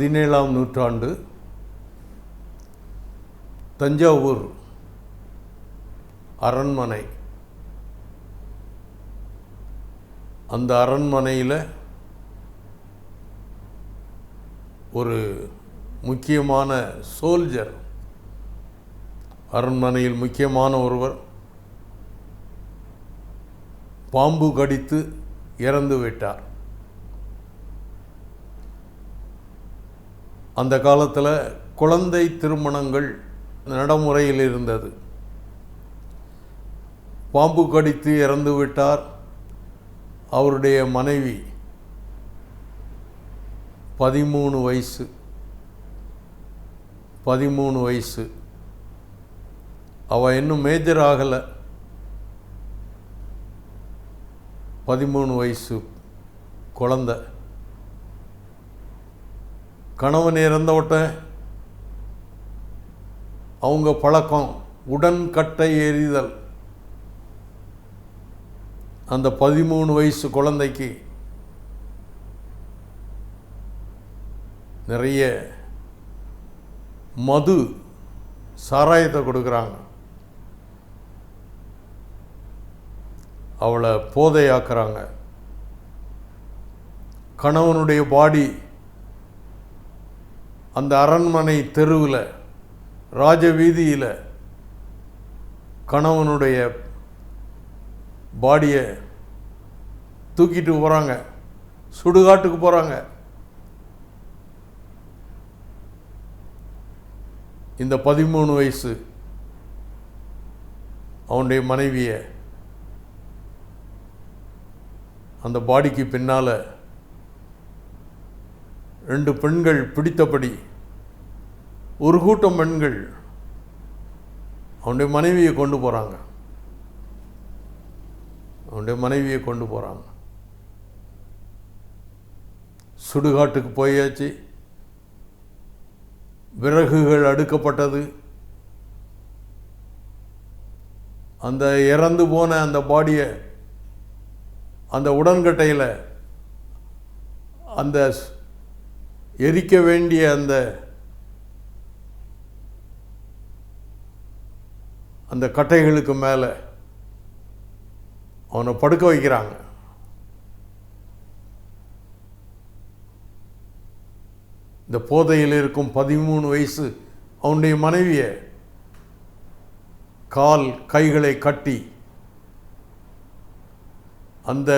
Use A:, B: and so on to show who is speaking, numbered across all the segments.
A: பதினேழாம் நூற்றாண்டு தஞ்சாவூர் அரண்மனை. அந்த அரண்மனையில் ஒரு முக்கியமான சோல்ஜர் அரண்மனையில் முக்கியமான ஒருவர் பாம்பு கடித்து இறந்து விட்டார். அந்த காலத்தில் குழந்தை திருமணங்கள் நடைமுறையில் இருந்தது. பாம்பு கடித்து இறந்து விட்டார் அவருடைய மனைவி. பதிமூணு வயசு. பதிமூணு வயசு. அவள் இன்னும் மேஜர் ஆகலை. பதிமூணு வயசு குழந்தை. கணவன் இறந்தவட்ட அவங்க பழக்கம் உடன்கட்டை எறிதல் அந்த பதிமூணு வயசு குழந்தைக்கு நிறைய மது சாராயத்தை கொடுக்குறாங்க. அவளை போதையாக்குறாங்க. கணவனுடைய பாடி அந்த அரண்மனை தெருவில் ராஜவீதியில் கணவனுடைய பாடியை தூக்கிட்டு போகிறாங்க சுடுகாட்டுக்கு போகிறாங்க இந்த பதிமூணு வயசு அவனுடைய மனைவியை அந்த பாடிக்கு பின்னால் ரெண்டு பெண்கள் பிடித்தபடி ஒரு கூட்டம் பெண்கள் அவனுடைய மனைவியை கொண்டு போகிறாங்க அவனுடைய மனைவியை கொண்டு போகிறாங்க சுடுகாட்டுக்கு போயாச்சு. விறகுகள் அடுக்கப்பட்டது. அந்த இறந்து போன அந்த பாடியை அந்த உடன்கட்டையில் அந்த எரிக்க வேண்டிய அந்த அந்த கட்டைகளுக்கு மேலே அவனை படுக்க வைக்கிறாங்க. இந்த போதையில் இருக்கும் பதிமூணு வயசு அவனுடைய மனைவியை கால் கைகளை கட்டி அந்த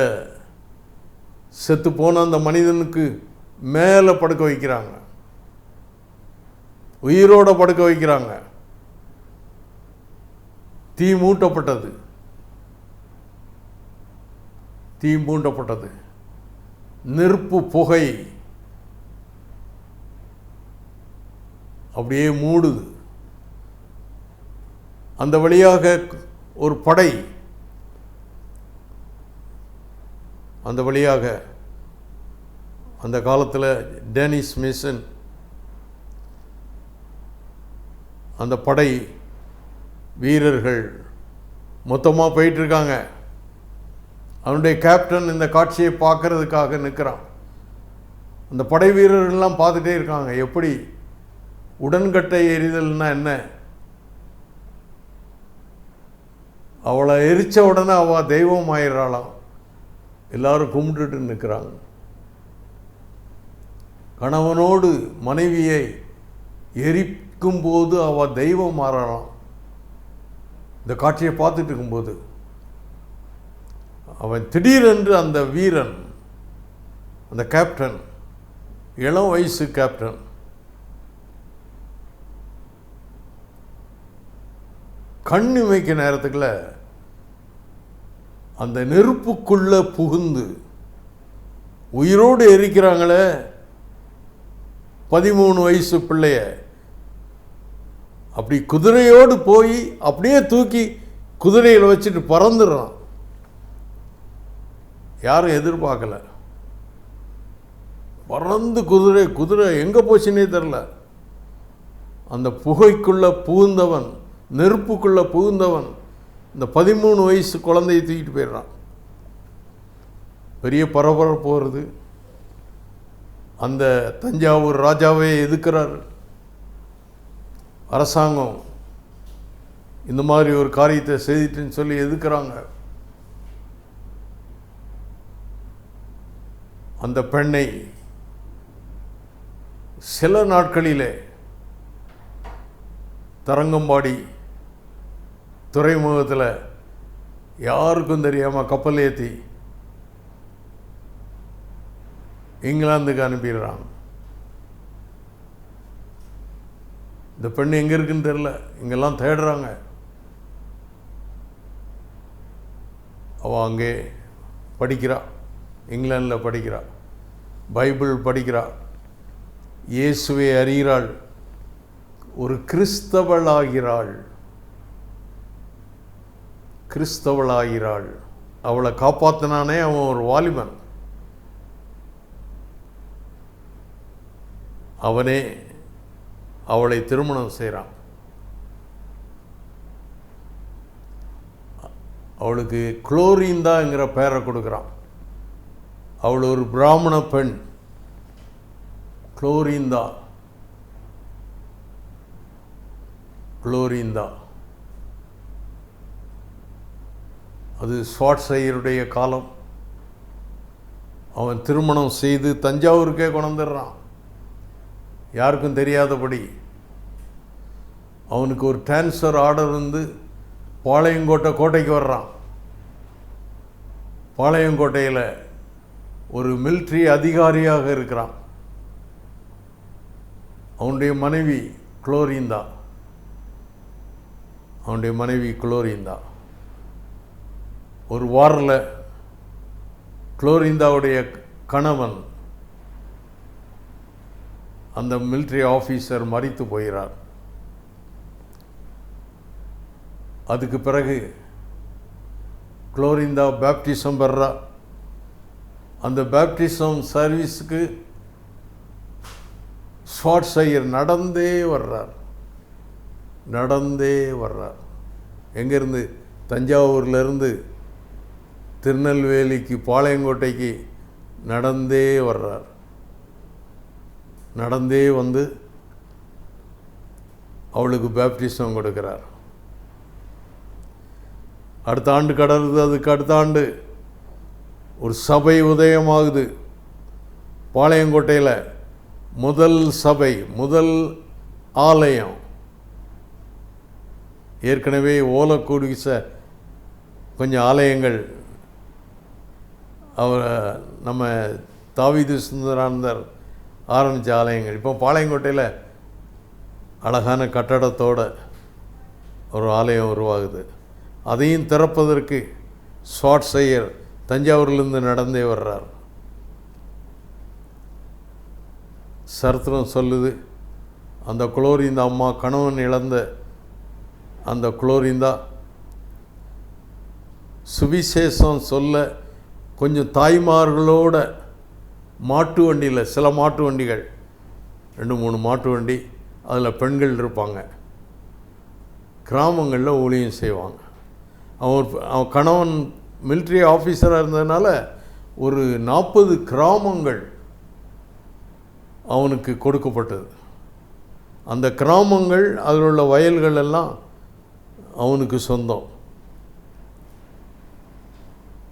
A: செத்து போன அந்த மனிதனுக்கு மேலே படுக்க வைக்கிறாங்க. உயிரோட படுக்க வைக்கிறாங்க. தீ மூட்டப்பட்டது. தீ மூட்டப்பட்டது. நெருப்பு புகை. அப்படியே மூடுது. அந்த வழியாக ஒரு படை. அந்த வழியாக அந்த காலத்தில் டேனிஸ் மிஷன் அந்த படை வீரர்கள் மொத்தமாக போயிட்டுருக்காங்க. அவனுடைய கேப்டன் இந்த காட்சியை பார்க்கறதுக்காக நிற்கிறான் அந்த படை வீரர்கள்லாம் பார்த்துட்டே இருக்காங்க. எப்படி? உடன்கட்டை எரிதல்னா என்ன? அவளை எரித்த உடனே அவள் தெய்வம் ஆயிடுறாளாம் எல்லோரும் கும்பிட்டுட்டு நிற்கிறாங்க கணவனோடு மனைவியை எரிக்கும் போது அவள் தெய்வம் மாறலாம். இந்த காட்சியை பார்த்துட்டு இருக்கும்போது அவன் திடீரென்று அந்த வீரன் அந்த கேப்டன் இளம் வயசு கேப்டன் கண் இமைக்க நேரத்துக்குள்ள அந்த நெருப்புக்குள்ளே புகுந்து உயிரோடு எரிக்கிறாங்களே. பதிமூணு வயசு பிள்ளைய அப்படி குதிரையோடு போய் அப்படியே தூக்கி குதிரையில் வச்சுட்டு பறந்துடுறான். யாரும் எதிர்பார்க்கல. பறந்து குதிரை குதிரை எங்கே போச்சுன்னே தெரில அந்த புகைக்குள்ளே புகுந்தவன் நெருப்புக்குள்ளே புகுந்தவன் இந்த பதிமூணு வயசு குழந்தையை தூக்கிட்டு போயிடுறான். பெரிய பரபரப்பு வருது. அந்த தஞ்சாவூர் ராஜாவே எதுக்கிறார் அரசாங்கம் இந்த மாதிரி ஒரு காரியத்தை செய்துட்டுன்னு சொல்லி எதுக்குறாங்க அந்த பெண்ணை சில நாட்களிலே தரங்கம்பாடி துறைமுகத்தில் யாருக்கும் தெரியாமல் கப்பல் ஏற்றி இங்கிலாந்துக்கு அனுப்பிடுறாங்க இந்த பெண் எங்கே இருக்குன்னு தெரில இங்கெல்லாம் தேடுறாங்க. அவள் அங்கே படிக்கிறா. இங்கிலாந்தில் படிக்கிறா. பைபிள் படிக்கிறா. இயேசுவை அறிகிறாள். ஒரு கிறிஸ்தவளாகிறாள். கிறிஸ்தவளாகிறாள். அவளை காப்பாற்றினானே அவன் ஒரு வாலிபன். அவனே அவளை திருமணம் செய்கிறான் அவளுக்கு குளோரிந்தாங்கிற பெயரை கொடுக்குறான். அவள் ஒரு பிராமண பெண். குளோரிந்தா குளோரிந்தா அது ஸ்வாட்ஸையருடைய காலம். அவன் திருமணம் செய்து தஞ்சாவூருக்கே கொண்டுடுறான் யாருக்கும் தெரியாதபடி அவனுக்கு ஒரு டிரான்ஸ்ஃபர் ஆர்டர் வந்து பாளையங்கோட்டை கோட்டைக்கு வர்றான். பாளையங்கோட்டையில் ஒரு மிலிட்ரி அதிகாரியாக இருக்கிறான். அவனுடைய மனைவி குளோரிந்தா அவனுடைய மனைவி குளோரிந்தா ஒரு வாரில் குளோரிந்தாவுடைய கணவன் அந்த மிலிட்ரி ஆஃபீஸர் மறித்து போகிறார் அதுக்கு பிறகு குளோரிந்தா பேப்டிசம் பெறா. அந்த பேப்டிசம் சர்வீஸுக்கு ஸ்வாட் செய்யர் நடந்தே வர்றார். நடந்தே வர்றார். எங்கேருந்து? தஞ்சாவூர்லேருந்து திருநெல்வேலிக்கு பாளையங்கோட்டைக்கு நடந்தே வர்றார். நடந்தே வந்து அவளுக்கு பேப்டிசம் கொடுக்கிறார். அடுத்த ஆண்டு கடலுது அதுக்கு அடுத்த ஆண்டு ஒரு சபை உதயமாகுது. பாளையங்கோட்டையில் முதல் சபை முதல் ஆலயம். ஏற்கனவே ஓலக்கூடிச கொஞ்சம் ஆலயங்கள். அவர் நம்ம தாவிது சுந்தரானந்தர் ஆரம்பித்த ஆலயங்கள். இப்போ பாளையங்கோட்டையில் அழகான கட்டடத்தோட ஒரு ஆலயம் உருவாகுது. அதையும் திறப்பதற்கு ஷார்ட் செய்யர் தஞ்சாவூர்லேருந்து நடந்தே வர்றார். சரித்திரம் சொல்லுது அந்த குளோரிந்தா அம்மா கணவன் இழந்த அந்த குளோரிந்தா சுவிசேஷம் சொல்ல கொஞ்சம் தாய்மார்களோட மாட்டு வண்டியில் சில மாட்டு வண்டிகள். ரெண்டு மூணு மாட்டு வண்டி அதில் பெண்கள் இருப்பாங்க. கிராமங்களில் ஊழியம் செய்வாங்க. அவன் அவன் கணவன் மிலிட்ரி ஆஃபீஸராக இருந்ததுனால ஒரு நாற்பது கிராமங்கள் அவனுக்கு கொடுக்கப்பட்டது. அந்த கிராமங்கள் அதில் உள்ள வயல்கள் எல்லாம் அவனுக்கு சொந்தம்.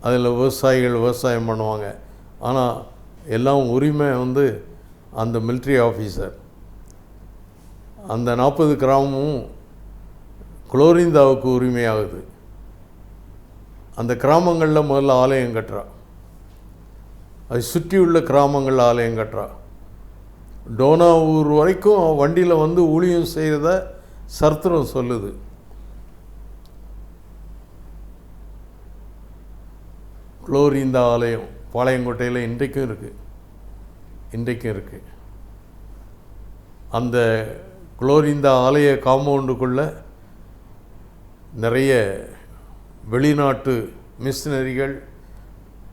A: அதில் விவசாயிகள் விவசாயம் பண்ணுவாங்க. ஆனால் எல்லாம் உரிமை வந்து அந்த மிலிட்ரி ஆஃபீஸர் அந்த நாற்பது கிராமமும் குளோரிந்தாவுக்கு உரிமையாகுது. அந்த கிராமங்களில் முதல்ல ஆலயம் கட்டுறா. அதை சுற்றியுள்ள கிராமங்களில் ஆலயம் கட்டுறா. டோனாவூர் வரைக்கும் வண்டியில் வந்து ஊழியம் செய்கிறத சர்த்திரம் சொல்லுது. குளோரிந்தா ஆலயம். பாளையங்கோட்டையில் இன்றைக்கும் இருக்குது இன்றைக்கும் இருக்குது அந்த குளோரிந்தா ஆலய காம்பவுண்டுக்குள்ளே நிறைய வெளிநாட்டு மிஷினரிகள்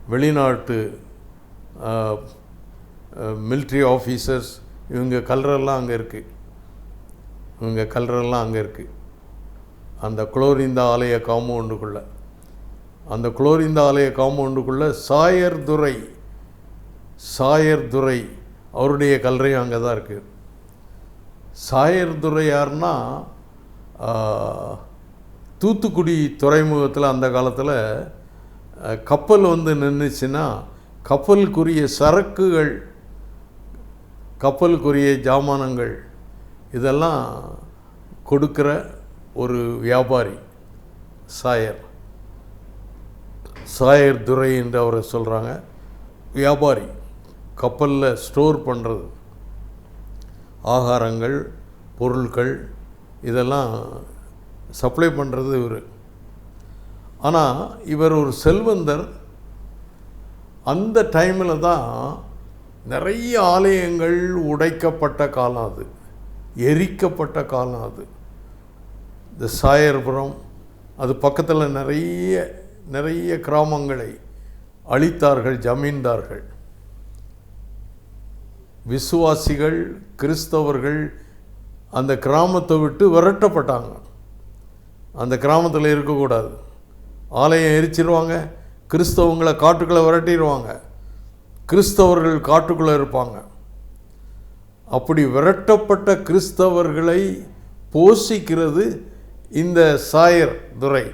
A: வெளிநாட்டு மிலிட்ரி ஆஃபீஸர்ஸ் இவங்க கல்றெல்லாம் அங்கே இருக்குது இவங்க கல்றெல்லாம் அங்கே இருக்குது அந்த குளோரிந்தா ஆலய காம்பவுண்டுக்குள்ளே. அந்த குளோரிந்த ஆலய காம்பவுண்டுக்குள்ளே சாயர் துறை சாயர் துறை அவருடைய கல்லறையும் அங்கே தான் இருக்குது சாயர் துறை யாருன்னா தூத்துக்குடி துறைமுகத்தில் அந்த காலத்தில் கப்பல் வந்து நின்றுச்சுன்னா கப்பலுக்குரிய சரக்குகள் கப்பலுக்குரிய ஜாமானங்கள் இதெல்லாம் கொடுக்குற ஒரு வியாபாரி சாயர். சாயர் துரை என்று அவரை சொல்கிறாங்க வியாபாரி கப்பலில் ஸ்டோர் பண்ணுறது ஆகாரங்கள் பொருட்கள் இதெல்லாம் சப்ளை பண்ணுறது இவர். ஆனால் இவர் ஒரு செல்வந்தர். அந்த டைமில் தான் நிறைய ஆலயங்கள் உடைக்கப்பட்ட காலம் அது. எரிக்கப்பட்ட காலம் அது. இந்த சாயர்புரம் அது பக்கத்தில் நிறைய நிறைய கிராமங்களை அழித்தார்கள் ஜமீன்தார்கள். விசுவாசிகள் கிறிஸ்தவர்கள் அந்த கிராமத்தை விட்டு விரட்டப்பட்டாங்க. அந்த கிராமத்தில் இருக்கக்கூடாது. ஆலயம் எரிச்சிருவாங்க கிறிஸ்தவங்களை காட்டுக்குள்ளே விரட்டிடுவாங்க கிறிஸ்தவர்கள் காட்டுக்குள்ளே இருப்பாங்க. அப்படி விரட்டப்பட்ட கிறிஸ்தவர்களை போஷிக்கிறது இந்த சாயர் துறை.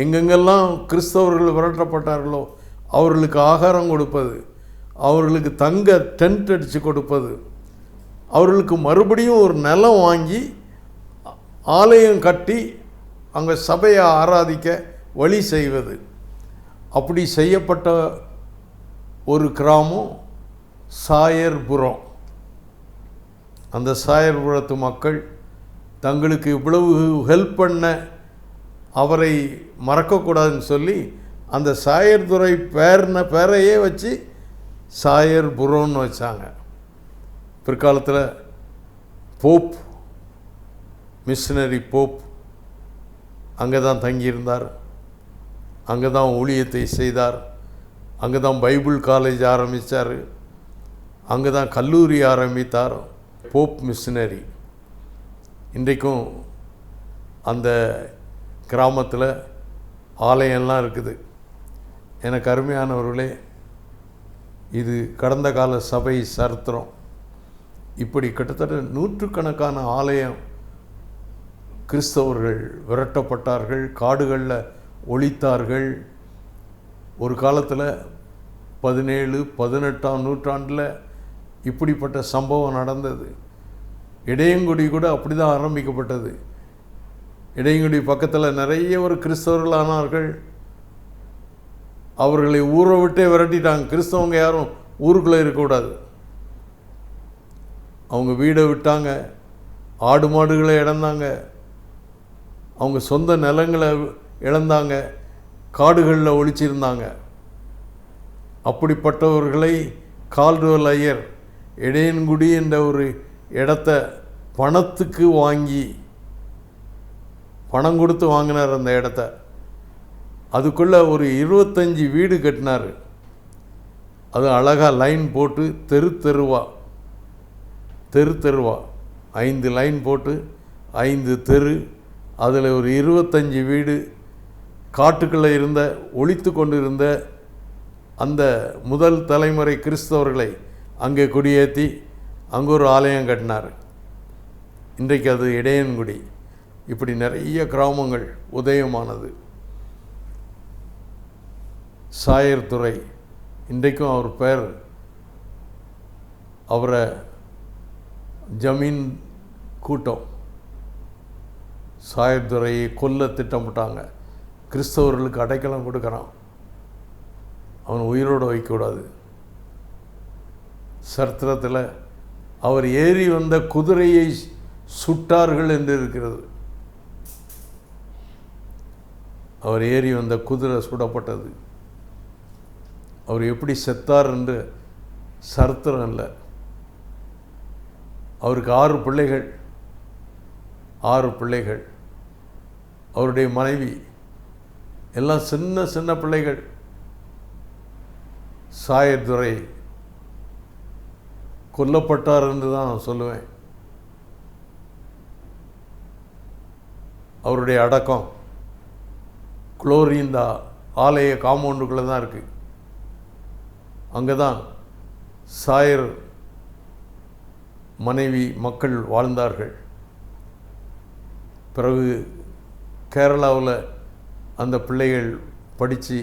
A: எங்கெங்கெல்லாம் கிறிஸ்தவர்கள் விரட்டப்பட்டார்களோ அவர்களுக்கு ஆகாரம் கொடுப்பது அவர்களுக்கு தங்க டென்ட் அடித்து கொடுப்பது அவர்களுக்கு மறுபடியும் ஒரு நிலம் வாங்கி ஆலயம் கட்டி அங்கே சபையை ஆராதிக்க வழி செய்வது. அப்படி செய்யப்பட்ட ஒரு கிராமம் சாயர்புரம். அந்த சாயர்புரத்து மக்கள் தங்களுக்கு இவ்வளவு ஹெல்ப் பண்ண அவரை மறக்கக்கூடாதுன்னு சொல்லி அந்த சாயர்துறை பேர்ன பேரையே வச்சு சாயர் புரோன்னு வச்சாங்க. பிற்காலத்தில் போப் மிஷினரி போப் அங்கே தான் தங்கியிருந்தார். அங்கே தான் ஊழியத்தை செய்தார். அங்கே தான் பைபிள் காலேஜ் ஆரம்பித்தார் அங்கே தான் கல்லூரி ஆரம்பித்தார் போப் மிஷினரி. இன்றைக்கும் அந்த கிராமத்தில் ஆலயம்லாம் இருக்குது. எனக்கு அருமையானவர்களே இது கடந்த கால சபை சரித்திரம். இப்படி கிட்டத்தட்ட நூற்றுக்கணக்கான ஆலயம் கிறிஸ்தவர்கள் விரட்டப்பட்டார்கள் காடுகளில் ஒழித்தார்கள். ஒரு காலத்தில் பதினேழு பதினெட்டாம் நூற்றாண்டில் இப்படிப்பட்ட சம்பவம் நடந்தது. இடையங்குடி கூட அப்படி தான் ஆரம்பிக்கப்பட்டது. இடையங்குடி பக்கத்தில் நிறைய ஒரு கிறிஸ்தவர்கள் ஆனார்கள் அவர்களை ஊரை விட்டே விரட்டிட்டாங்க. கிறிஸ்தவங்க யாரும் ஊருக்குள்ளே இருக்கக்கூடாது. அவங்க வீடை விட்டாங்க. ஆடு மாடுகளை இழந்தாங்க. அவங்க சொந்த நிலங்களை இழந்தாங்க. காடுகளில் ஒழிச்சிருந்தாங்க அப்படிப்பட்டவர்களை கால்டுவல் ஐயர் இடையன்குடி என்ற ஒரு இடத்த பணத்துக்கு வாங்கி பணம் கொடுத்து வாங்கினார் அந்த இடத்த. அதுக்குள்ளே ஒரு இருபத்தஞ்சி வீடு கட்டினார். அது அழகாக லைன் போட்டு தெரு தெருவா. தெரு தெருவா. ஐந்து லைன் போட்டு ஐந்து தெரு. அதில் ஒரு இருபத்தஞ்சி வீடு. காட்டுக்குள்ளே இருந்த ஒழித்து கொண்டிருந்த அந்த முதல் தலைமுறை கிறிஸ்தவர்களை அங்கே குடியேற்றி அங்கே ஒரு ஆலயம் கட்டினார். இன்றைக்கு அது இடையன்குடி. இப்படி நிறைய கிராமங்கள் உதயமானது. சாயர் துறை இன்றைக்கும் அவர் பெயர் அவரை ஜமீன் கூட்டம். சாயர்துறையை கொல்ல திட்டமிட்டாங்க. கிறிஸ்தவர்களுக்கு அடைக்கலம் கொடுக்குறான். அவன் உயிரோடு வைக்கக்கூடாது. சரித்திரத்தில் அவர் ஏறி வந்த குதிரையை சுட்டார்கள் என்று இருக்கிறது. அவர் ஏறி வந்த குதிரை சுடப்பட்டது. அவர் எப்படி செத்தார் என்று சரித்திரம் இல்லை அவருக்கு ஆறு பிள்ளைகள். ஆறு பிள்ளைகள். அவருடைய மனைவி. எல்லாம் சின்ன சின்ன பிள்ளைகள். சாயத்துறை. கொல்லப்பட்டார் என்று தான் நான் சொல்லுவேன். அவருடைய அடக்கம். குளோரிந்தா ஆலய காம்பவுண்டுக்குள்ளே தான் இருக்குது அங்கே தான் சாயர் மனைவி மக்கள் வாழ்ந்தார்கள். பிறகு கேரளாவில் அந்த பிள்ளைகள் படித்து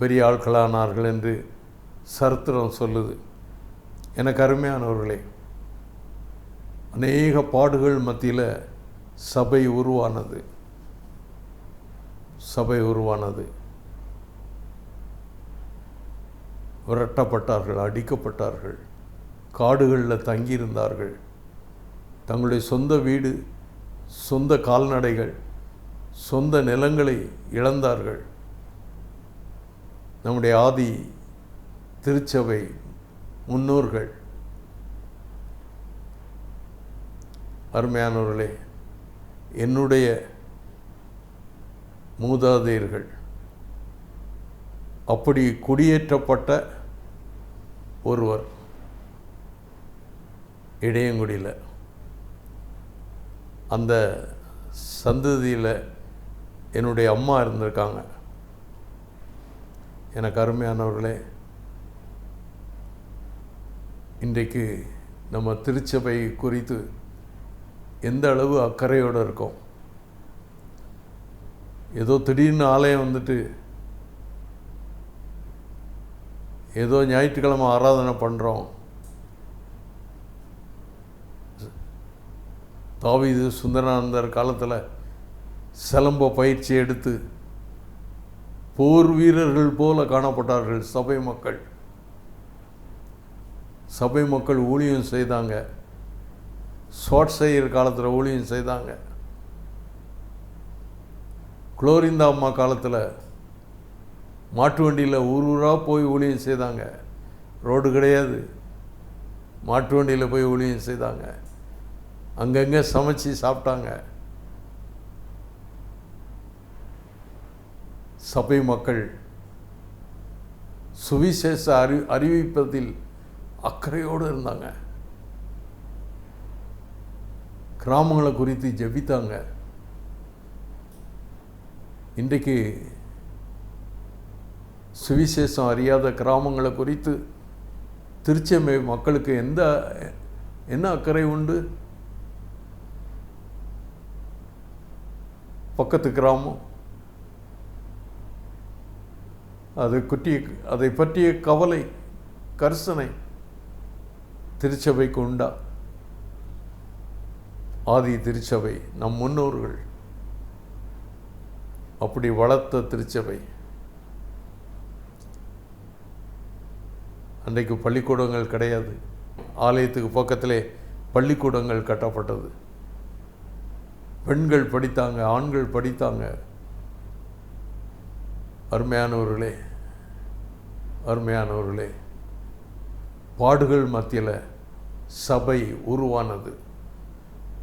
A: பெரிய ஆட்களானார்கள் என்று சரித்திரம் சொல்லுது. எனக்கு அருமையானவர்களே அநேக பாடுகள் மத்தியில் சபை உருவானது. சபை உருவானது. விரட்டப்பட்டார்கள் அடிக்கப்பட்டார்கள் காடுகளில் தங்கியிருந்தார்கள். தங்களுடைய சொந்த வீடு சொந்த கால்நடைகள் சொந்த நிலங்களை இழந்தார்கள். நம்முடைய ஆதி திருச்சபை முன்னோர்கள். அருமையானவர்களே என்னுடைய மூதாதையர்கள். அப்படி குடியேற்றப்பட்ட ஒருவர் இடையங்குடியில் அந்த சந்ததியில் என்னுடைய அம்மா இருந்திருக்காங்க. எனக்கு அருமையானவர்களே இன்றைக்கு நம்ம திருச்சபை குறித்து எந்த அளவு அக்கறையோடு இருக்கோம்? ஏதோ திடீர்னு ஆலயம் வந்துட்டு ஏதோ ஞாயிற்றுக்கிழமை ஆராதனை பண்ணுறோம் தாவீது சுந்தரானந்தர் காலத்தில் சிலம்ப பயிற்சி எடுத்து போர் வீரர்கள் போல காணப்பட்டார்கள் சபை மக்கள். சபை மக்கள் ஊழியம் செய்தாங்க. ஷார்ட் செய்கிற காலத்தில் ஊழியம் செய்தாங்க. குளோரிந்தா அம்மா காலத்தில் மாட்டு வண்டியில் ஊர் ஊராக போய் ஊழியம் செய்தாங்க. ரோடு கிடையாது. மாட்டு வண்டியில் போய் ஊழியம் செய்தாங்க. அங்கங்கே சமைச்சு சாப்பிட்டாங்க. சபை மக்கள் சுவிசேஷ அறி அறிவிப்பதில் அக்கறையோடு இருந்தாங்க. கிராமங்களை குறித்து ஜெபித்தாங்க. இன்றைக்கு சுவிசேஷம் அறியாத கிராமங்களை குறித்து திருச்செம்மை மக்களுக்கு எந்த என்ன அக்கறை உண்டு? பக்கத்து கிராமம். அது குட்டிய அதை பற்றிய கவலை கரிசனை திருச்சபைக்கு உண்டா? ஆதி திருச்சபை நம் முன்னோர்கள் அப்படி வளர்த்த திருச்சபை. அன்றைக்கு பள்ளிக்கூடங்கள் கிடையாது. ஆலயத்துக்கு பக்கத்திலே பள்ளிக்கூடங்கள் கட்டப்பட்டது. பெண்கள் படித்தாங்க ஆண்கள் படித்தாங்க. அருமையானவர்களே அருமையானவர்களே பாடுகள் மத்தியில் சபை உருவானது.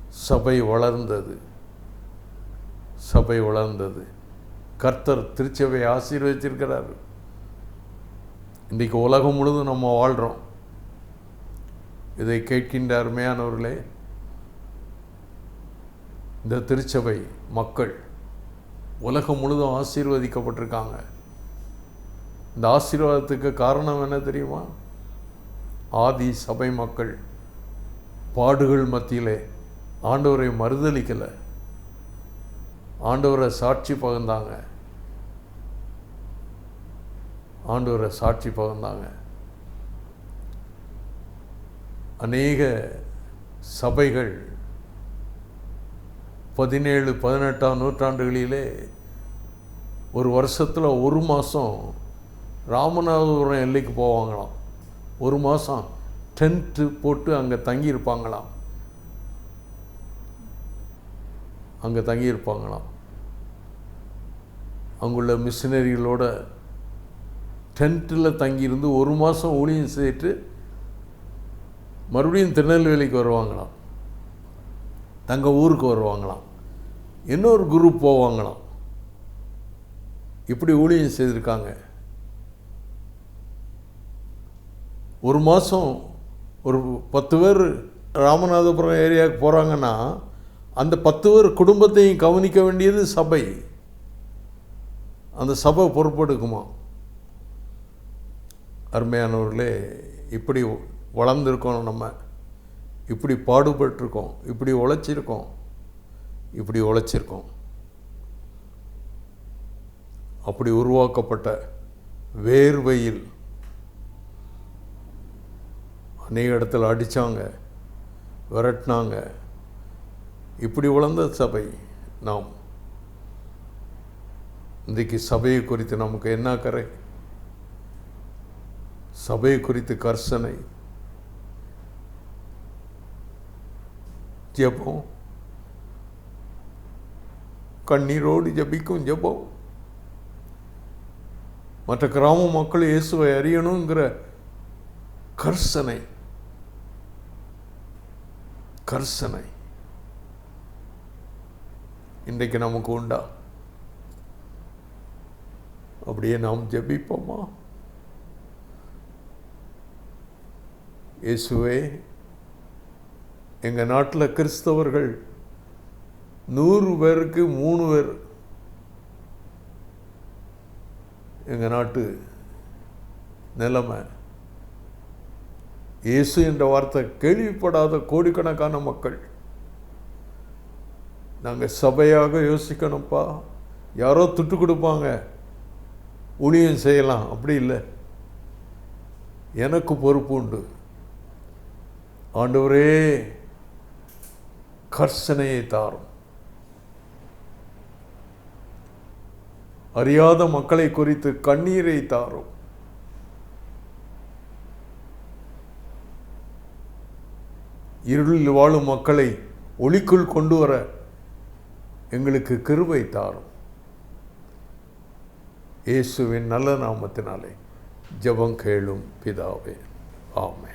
A: சபை வளர்ந்தது. சபை வளர்ந்தது. கர்த்தர் திருச்சபை ஆசீர்வதிச்சிருக்கிறார் இன்றைக்கு உலகம் முழுதும் நம்ம வாழ்கிறோம் இதை கேட்கின்ற அருமையானவர்களே இந்த திருச்சபை மக்கள் உலகம் முழுதும் ஆசீர்வதிக்கப்பட்டிருக்காங்க. இந்த ஆசீர்வாதத்துக்கு காரணம் என்ன தெரியுமா? ஆதி சபை மக்கள் பாடுகள் மத்தியிலே ஆண்டவரை மறுதளிக்கலை ஆண்டவரை சாட்சி பகிர்ந்தாங்க. ஆண்டவரை சாட்சி பகிர்ந்தாங்க. அநேக சபைகள் பதினேழு பதினெட்டாம் நூற்றாண்டுகளிலே ஒரு வருஷத்தில் ஒரு மாதம் ராமநாதபுரம் எல்லைக்கு போவாங்களாம். ஒரு மாதம் டென்ட்டு போட்டு அங்கே தங்கியிருப்பாங்களாம். அங்கே தங்கியிருப்பாங்களாம். அங்குள்ள மிஷினரிகளோட டென்ட்டில் தங்கியிருந்து ஒரு மாதம் ஊழியம் செய்துட்டு மறுபடியும் திருநெல்வேலிக்கு வருவாங்களாம். தங்கள் ஊருக்கு வருவாங்களாம். இன்னொரு குரூப் போவாங்களாம். இப்படி ஊழியம் செய்திருக்காங்க. ஒரு மாதம் ஒரு பத்து பேர் ராமநாதபுரம் ஏரியாவுக்கு போகிறாங்கன்னா அந்த பத்து பேர் குடும்பத்தையும் கவனிக்க வேண்டியது சபை. அந்த சபை பொறுப்பெடுக்குமா? அருமையானவர்களே இப்படி வளர்ந்துருக்கோம் நம்ம. இப்படி பாடுபட்டிருக்கோம். இப்படி உழைச்சிருக்கோம். இப்படி உழைச்சிருக்கோம். அப்படி உருவாக்கப்பட்ட வேர்வையில் அநேக இடத்துல அடித்தாங்க விரட்டினாங்க. இப்படி வளர்ந்த சபை நாம் இன்றைக்கு சபையை குறித்து நமக்கு என்ன கரை? சபையை குறித்து கர்சனை ஜபம். கண்ணீரோடு ஜபிக்கும் ஜபம். மற்ற கிராம மக்கள் இயேசுவை அறியணுங்கிற கர்சனை கர்சனை. இன்றைக்கு நமக்கு உண்டா? அப்படியே நாம் ஜபிப்போமா? இயேசுவே எங்கள் நாட்டில் கிறிஸ்தவர்கள் நூறு பேருக்கு மூணு பேர். எங்கள் நாட்டு நிலைமை இயேசு என்ற வார்த்தை கேள்விப்படாத கோடிக்கணக்கான மக்கள். நாங்கள் சபையாக யோசிக்கணும்ப்பா. யாரோ துட்டு கொடுப்பாங்க. ஊழியம் செய்யலாம். அப்படி இல்லை. எனக்கு பொறுப்பு உண்டு. ஆண்டவரே கர்சனையை தாரும். அறியாத மக்களை குறித்து கண்ணீரை தாரும். இருளில் வாழும் மக்களை ஒளிக்குள் கொண்டு வர எங்களுக்கு கிருபை தாரும். இயேசுவின் நல்ல நாமத்தினாலே ஜபம் கேளும் பிதாவே. ஆமே